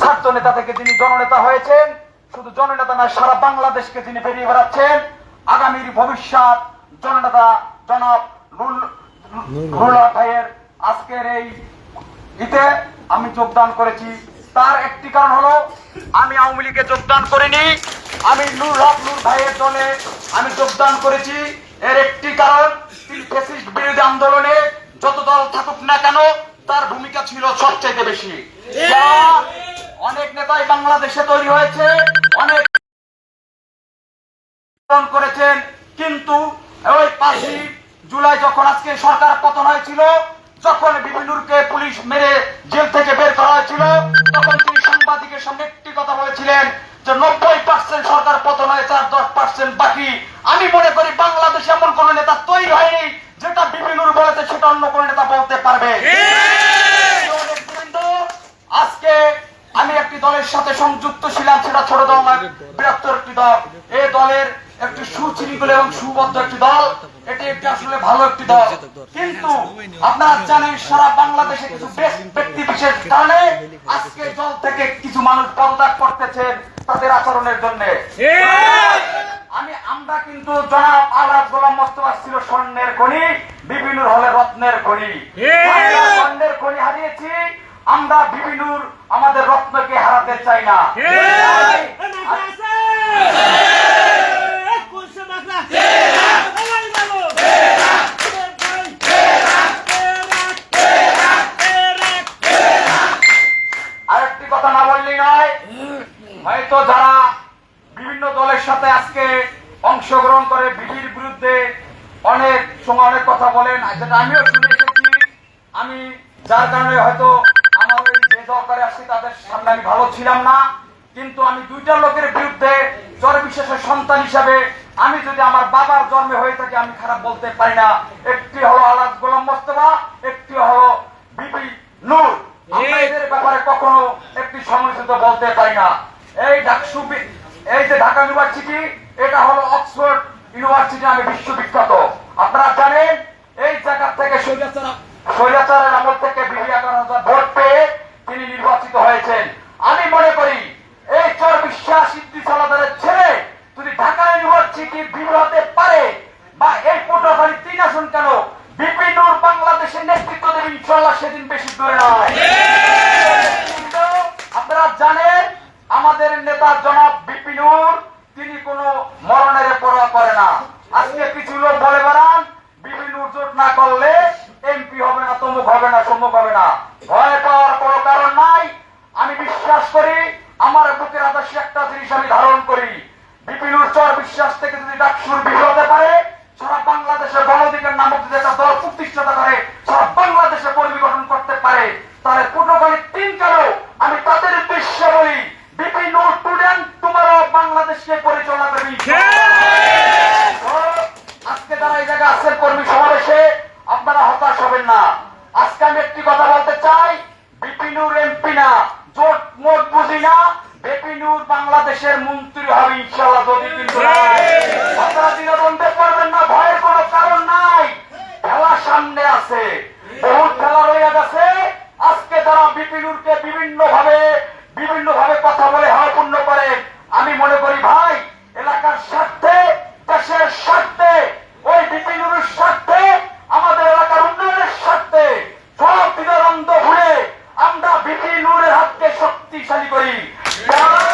ছাত্র নেতা থেকে তিনি জননেতা হয়েছেন শুধু জননেতা নয় সারা বাংলাদেশকে তিনি বেরিয়ে বেড়াচ্ছেন। আগামীর ভবিষ্যৎ জননেতা জনাব রুলা ভাইয়ের আজকের এই ইতে আমি যোগদান করেছি। তার একটি কারণ হলো আমি আওয়ামী লীগে যোগদান করিনি। আমি নুর হক নুর ভাইয়ের দলে আমি যোগদান করেছি। এর একটি কারণ তিনি ফ্যাসিস্ট বিরোধী আন্দোলনে যত দল থাকুক না কেন তার ভূমিকা ছিল সবচাইতে বেশি। অনেক নেতাই বাংলাদেশে তৈরি হয়েছে, অনেক করেছেন, কিন্তু ওই পাঁচই জুলাই যখন আজকে সরকার পতন হয়েছিল, যখন বিভিন্নকে পুলিশ মেরে জেল থেকে বের করা হয়েছিল, তখন তিনি সাংবাদিকের সামনে একটি কথা বলেছিলেন যে নব্বই পার্সেন্ট সরকার পতন হয়েছে আর দশ পার্সেন্ট বাকি। আমি মনে করি বাংলাদেশে এমন কোন নেতা তৈরি হয়নি যেটা বিভিন্নর বলেছে, সেটা অন্য কোন নেতা বলতে পারবে। আজকে আমি একটি দলের সাথে সংযুক্ত ছিলাম সেটা ছোট দল নয় বৃহত্তর একটি দল। এই দলের একটি সুশৃঙ্খল এবং সুবদ্ধ একটি দল এটি একটি আসলে ভালো একটি দল। কিন্তু আপনারা জানেন সারা বাংলাদেশে কিছু ব্যক্তি বিশেষ কারণে আজকে দল থেকে কিছু মানুষ পদত্যাগ করতেছেন তাদের আচরণের জন্য। আমি আমরা কিন্তু জনাব আলাদ গোলাম মোস্তফা ছিল স্বর্ণের খনি বিভিন্ন হলে রত্নের খনি। স্বর্ণের খনি হারিয়েছি। আমরা বিভিন্নুর আমাদের রত্নকে হারাতে চাই না। আরেকটি কথা না বললেই নয় হয়তো যারা বিভিন্ন দলের সাথে আজকে অংশগ্রহণ করে বিধির বিরুদ্ধে অনেক সময় অনেক কথা বলেন যেটা আমিও শুনে এসেছি আমি যার কারণে হয়তো আমার ওই যে দরকারে আসছি তাদের সামনে আমি ভালো ছিলাম না। কিন্তু আমি দুইটা লোকের বিরুদ্ধে জ্বর বিশেষের সন্তান হিসাবে আমি যদি আমার বাবার জন্মে হয়ে থাকি আমি খারাপ বলতে পারি না। একটি হলো আলাদ গোলাম মোস্তফা একটি হলো বিবি নূর। এদের ব্যাপারে কখনো একটি সমালোচিত বলতে পারি না। এই ডাকসু এই যে ঢাকা ইউনিভার্সিটি এটা হলো অক্সফোর্ড ইউনিভার্সিটি আমি বিশ্ববিখ্যাত। আপনারা জানেন এই জায়গা থেকে স্বৈরাচার স্বৈরাচারের আমল থেকে ভোট পেয়ে তিনি নির্বাচিত হয়েছেন। আমি মনে করি, এই চর বিশ্বাস সিদ্ধি সালাদারের ছেলে ঢাকা ইউনিভার্সিটি হতে পারে বা এই পটুয়াখালী তিন আসন কেন বাংলাদেশের নেতৃত্ব দেবে ইনশাল্লাহ সেদিন বেশি দূরে নয়। আপনারা জানেন, আমাদের নেতা জনাব বিপিনুর তিনি কোনো মরণের পরোয়া করে না। আজকে কিছু লোক বলে বেড়ান বিপিনুর জোট না করলে হবে না তমুক হবে না। ভয় পাওয়ার কোনো কারণ নাই। আমি বিশ্বাস করি আমার বুকের আদর্শ একটা জিনিস আমি ধারণ করি। বিপিনুর চর বিশ্বাস থেকে যদি ডাকসুর বিজয় হতে পারে সারা বাংলাদেশের গণধিকার নামক যদি একটা দল প্রতিষ্ঠাতা করে সারা বাংলাদেশে গঠন করতে পারে তাহলে পটুয়াখালী তিন কেন আমি তাদের উদ্দেশ্যে বলি বিপিনুর স্টুডেন্ট তোমারও বাংলাদেশকে পরিচালনা করবি। আজকে তারা এই জায়গায় আছেন কর্মী সমাবেশে আপনারা হতাশ হবেন না। আজকে আমি একটি কথা বলতে চাই বিপিনুর এমপি না জোট মোট বুঝি না বিপিনুর বাংলাদেশের মন্ত্রী হবে ইনশাল্লাহ যদি কিন্তু। আপনারা করবেন না ভয়ের কোনো কারণ নাই খেলা সামনে আছে বহুত খেলা রয়ে গেছে আজকে যারা বিপিনুরকে বিভিন্ন ভাবে বিভিন্ন ভাবে কথা বলে পূর্ণ করে আমি মনে করি ভাই এলাকার স্বার্থে দেশের স্বার্থে ওই বিপিনুরের স্বার্থে আমাদের এলাকার উন্নয়নের স্বার্থে সব বিদারন্দ ভুলে আমরা বিপিনুরের হাতকে শক্তিশালী করি কারণ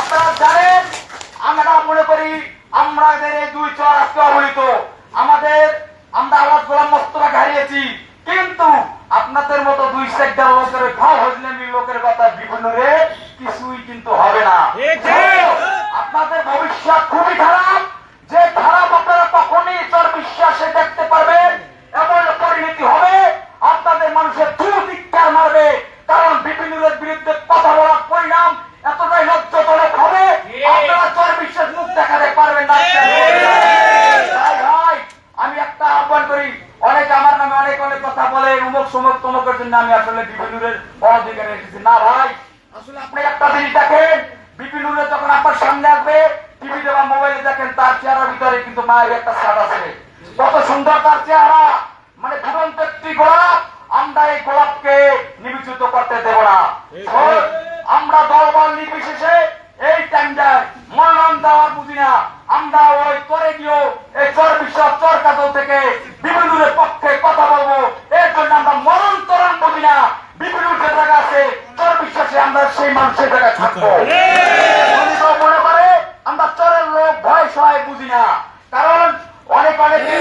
আপনারা জানেন আমরা মনে করি আমরা এদের এই দুই চর আজকে অবহেলিত আমাদের আমরা আওয়াজ গোলাম মোস্তফাকে হারিয়েছি কিন্তু আপনাদের মতো দুই সেক্টর তমকের জন্য আমি আসলে বিপিনুরের অধিকারে রেখেছি না ভাই আসলে আপনি একটা জিনিস দেখেন বিপিনুরের যখন আপনার সামনে আসবে টিভিতে বা মোবাইলে দেখেন তার চেহারার ভিতরে কিন্তু মায়ের একটা ছাদ আছে। কত সুন্দর তার চেহারা। মানে দুরন্ত একটি গোলাপ আমরা এই গোলাপকে নিবেচিত করতে দেব না। আমরা দলবল নির্বিশেষে এই টাইমটায় মনোনয়ন দেওয়ার বুঝি না। আমরা ওই করে গিয়েও এই চর বিশ্বাস চর কাজল থেকে বিপিনুরের পক্ষে কথা বলব। এর জন্য আমরা বুঝি না বিপিনুর যে জায়গা আছে চর বিশ্বাসে আমরা সেই মানুষের জায়গায় থাকব। মনে করে আমরা চরের লোক ভয় সহায় বুঝি না। কারণ অনেক অনেকে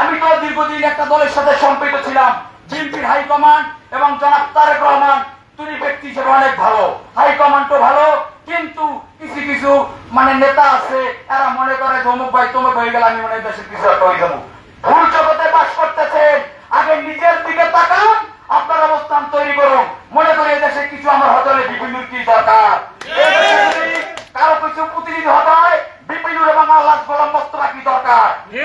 আমি তো দীর্ঘদিন একটা দলের সাথে সম্পৃক্ত ছিলাম। বিএনপির হাইকমান্ড এবং জনাব তারেক রহমান তিনি ব্যক্তি হিসেবে অনেক ভালো। হাইকমান্ডও ভালো কিন্তু কিছু কিছু মানে নেতা আছে এরা মনে করে অমুক ভাই তমুক হয়ে গেল আমি মনে দেশের কিছু একটা হয়ে যাব ভুল জগতে বাস করতেছেন। আগে নিজের দিকে তাকান আপনার অবস্থান তৈরি করুন। মনে করি দেশে কিছু আমার হলে বিভিন্ন কি দরকার। কারও কিছু প্রতিনিধি হতে হয় বিপিনুর এবং আল্লাহ গোলাম মোস্তফা কি দরকার?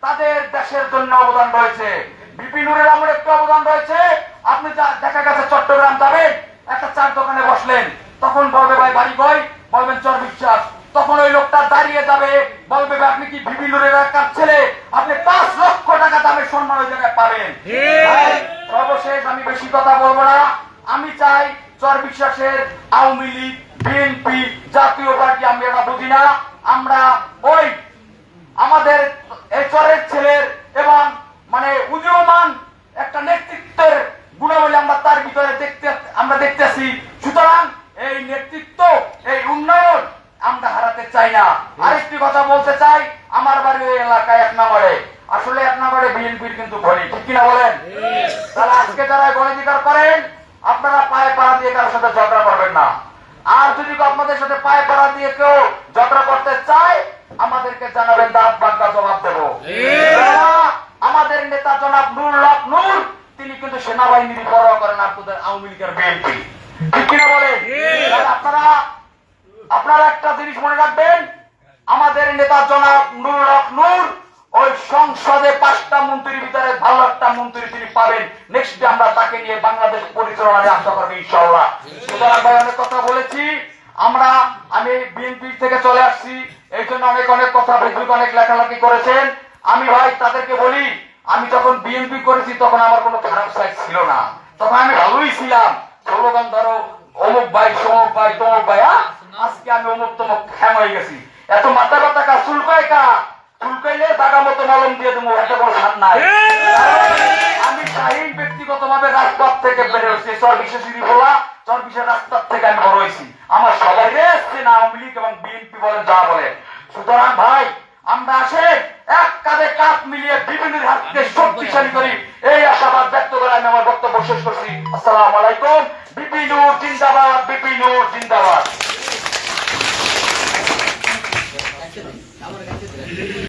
তাদের দেশের জন্য অবদান রয়েছে। বিপিনুরের আমার একটু অবদান রয়েছে। আপনি যা- দেখা গেছে চট্টগ্রাম যাবেন একটা চার দোকানে বসলেন। তখন বলবে ভাই বাড়ি কই বলবেন চর বিশ্বাস তখন ওই লোকটা দাঁড়িয়ে যাবে। বলবে আপনি কি বিভিন্ন এলাকার ছেলে? আপনি পাঁচ লক্ষ টাকা দামে সম্মান ওই জায়গায় পাবেন। সর্বশেষ আমি বেশি কথা বলব না। আমি চাই চর বিশ্বাসের আওয়ামী লীগ বিএনপি জাতীয় পার্টি আমি এটা বুঝি না আমরা ওই আমাদের এই চরের ছেলের এবং মানে উদীয়মান একটা নেতৃত্বের গুণাবলী আমরা তার ভিতরে দেখতে আমরা দেখতেছি সুতরাং এই নেতৃত্ব এই উন্নয়ন আমরা হারাতে চাই না আরেকটি কথা বলতে চাই আমার বাড়ি ওই এলাকায় এক নম্বরে আসলে এক নম্বরে বিএনপির কিন্তু ভরি ঠিক কিনা বলেন? তাহলে আজকে যারা গণধিকার করেন আপনারা পায়ে পাড়া দিয়ে কারোর সাথে ঝগড়া করবেন না। আর যদি আপনাদের সাথে পায়ে পাড়া দিয়ে কেউ ঝগড়া করতে চায় আমাদেরকে জানাবেন দাঁত বাঙ্কা জবাব দেবো। আমাদের নেতা জনাব নুর লক নূর তিনি কিন্তু সেনাবাহিনীর পরোয়া করেন আপনাদের আওয়ামী লীগের বিএনপি। ঠিক কিনা বলেন? আপনারা আপনারা একটা জিনিস মনে রাখবেন আমাদের নেতা জনাব নুর নূর, ওই সংসদে পাঁচটা মন্ত্রীর ভিতরে ভালো একটা মন্ত্রী তিনি পাবেন। নেক্সট ডে আমরা তাকে নিয়ে বাংলাদেশ পরিচালনায় আশা করব ইনশাল্লাহ সুতরাং ভাই, অনেক কথা বলেছি। আমরা, আমি বিএনপি থেকে চলে আসছি। এই জন্য অনেক অনেক কথা ফেসবুকে অনেক লেখালেখি করেছেন। আমি ভাই, তাদেরকে বলি, আমি যখন বিএনপি করেছি তখন আমার কোনো খারাপ সাইড ছিল না। তখন আমি ভালোই ছিলাম। স্লোগান ধরো, অমুক ভাই, সমুক ভাই, তমুক ভাই? আজকে আমি অমুক তমুক হ্যাং হয়ে গেছি। এত মাথা ব্যথা কা চুলকায় কা চুলকাইলে জাগা মতো মলম দিয়ে দেবো এত বড় সান নাই। আমি শাহীন ব্যক্তিগত ভাবে রাজপথ থেকে বেড়ে হচ্ছে চর বিশেষ বলা চর বিশেষ রাজপথ থেকে আমি বড় হয়েছি। আমার সবাই রেস্ট না আওয়ামী লীগ এবং বিএনপি বলেন, যা বলেন। সুতরাং ভাই, আমরা আসেন, এক কাঁধে কাঁধ মিলিয়ে বিভিন্ন হাতকে শক্তিশালী করি। এই আশাবাদ ব্যক্ত করে আমি আমার বক্তব্য শেষ করছি। আসসালামু আলাইকুম বিপিনুর জিন্দাবাদ বিপিনুর জিন্দাবাদ।